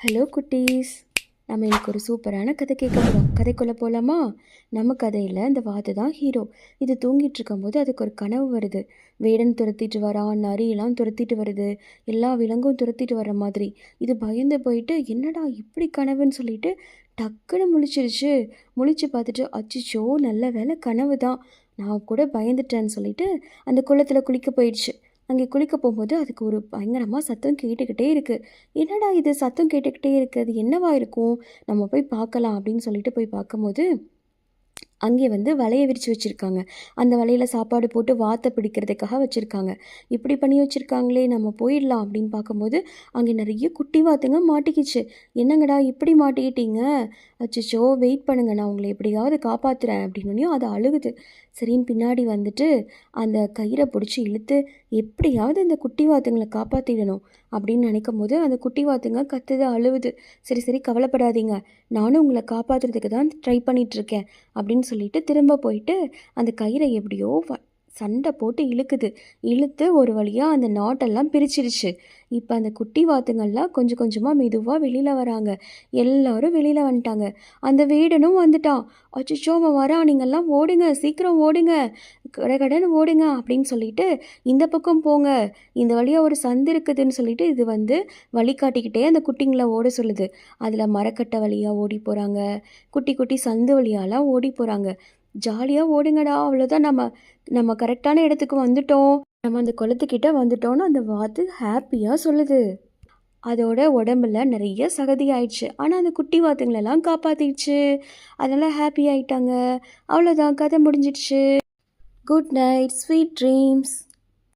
Hello குட்டீஸ். நம்ம இன்னைக்கு ஒரு சூப்பரான கதை கேட்க போகிறோம் கதைக்குள்ளே போகலாமா நம்ம கதையில் இந்த வாத்து தான் ஹீரோ இது தூங்கிட்டு இருக்கும்போது அதுக்கு ஒரு கனவு வருது. வேடன் துரத்திட்டு வரான் நரியெல்லாம் துரத்திட்டு வருது. எல்லா விலங்கும் துரத்திட்டு வர மாதிரி. இது பயந்து போயிட்டு என்னடா இப்படி கனவுன்னு சொல்லிட்டு டக்குன்னு முழிச்சிருச்சு. முழிச்சு பார்த்துட்டு அச்சிச்சோ நல்ல வேலை கனவு தான். நான் கூட பயந்துட்டேன்னு சொல்லிட்டு அந்த குளத்தில் குளிக்க போயிடுச்சு. அங்கே குளிக்க போகும்போது அதுக்கு ஒரு பயங்கரமாக சத்தம் கேட்டுக்கிட்டே இருக்குது என்னடா இது சத்தம் கேட்டுக்கிட்டே இருக்குது அது என்னவா இருக்கும்? நம்ம போய் பார்க்கலாம் அப்படின்னு சொல்லிட்டு போய் பார்க்கும்போது அங்கே வந்து வலையை விரித்து வச்சுருக்காங்க. அந்த வலையில் சாப்பாடு போட்டு வாத்தை பிடிக்கிறதுக்காக வச்சுருக்காங்க. இப்படி பண்ணி வச்சுருக்காங்களே நம்ம போயிடலாம் அப்படின்னு பார்க்கும்போது அங்கே நிறைய குட்டி வாத்துங்க மாட்டிக்கிச்சு. என்னங்கடா இப்படி மாட்டிக்கிட்டீங்க? அச்சோ வெயிட் பண்ணுங்க நான் உங்களை எப்படியாவது காப்பாற்றுறேன் அப்படின்னோடனே அது அழுகுது. சரின்னு பின்னாடி வந்துட்டு அந்த கயிறை பிடிச்சி இழுத்து எப்படியாவது இந்த குட்டி வாத்துங்களை காப்பாற்றிடணும் அப்படின்னு நினைக்கும் போது அந்த குட்டி வாத்துங்க கத்துது அழுவுது. சரி சரி கவலைப்படாதீங்க. நானும் உங்களை காப்பாற்றுறதுக்கு தான் ட்ரை பண்ணிகிட்ருக்கேன் அப்படின்னு சொல்லிட்டு திரும்ப போயிட்டு அந்த கயிறை எப்படியோ வ- சண்டை போட்டு இழுக்குது. இழுத்து ஒரு வழியாக அந்த நாட்டெல்லாம் பிரிச்சிருச்சு. இப்போ அந்த குட்டி வாத்துங்கள்லாம் கொஞ்சம் கொஞ்சமாக மெதுவாக வெளியில் வராங்க. எல்லோரும் வெளியில் வந்துட்டாங்க. அந்த வேடனும் வந்துட்டான். அச்சோ அவன் வரான். நீங்கள்லாம் ஓடுங்க. சீக்கிரம் ஓடுங்க. கடகடன்னு ஓடுங்க அப்படின்னு சொல்லிட்டு இந்த பக்கம் போங்க. இந்த வழியாக ஒரு சந்து இருக்குதுன்னு சொல்லிட்டு இது வந்து வழிகாட்டிக்கிட்டே அந்த குட்டிங்களை ஓட சொல்லுது. அதில் மரக்கட்டை வழியாக ஓடி போகிறாங்க குட்டி குட்டி சந்து வழியாலாம் ஓடி போகிறாங்க ஜாலியாக ஓடுங்கடா அவ்வளோதான் நம்ம நம்ம கரெக்டான இடத்துக்கு வந்துட்டோம். நம்ம அந்த குளத்துக்கிட்ட வந்துட்டோம்னு அந்த வாத்து ஹாப்பியாக சொல்லுது. அதோட உடம்புல நிறைய சகதி ஆயிடுச்சு. ஆனால் அந்த குட்டி வாத்துங்களெல்லாம் காப்பாற்றிடுச்சு அதெல்லாம் ஹாப்பி ஆயிட்டாங்க. அவ்வளோதான் கதை முடிஞ்சிடுச்சு. Good night. Sweet dreams.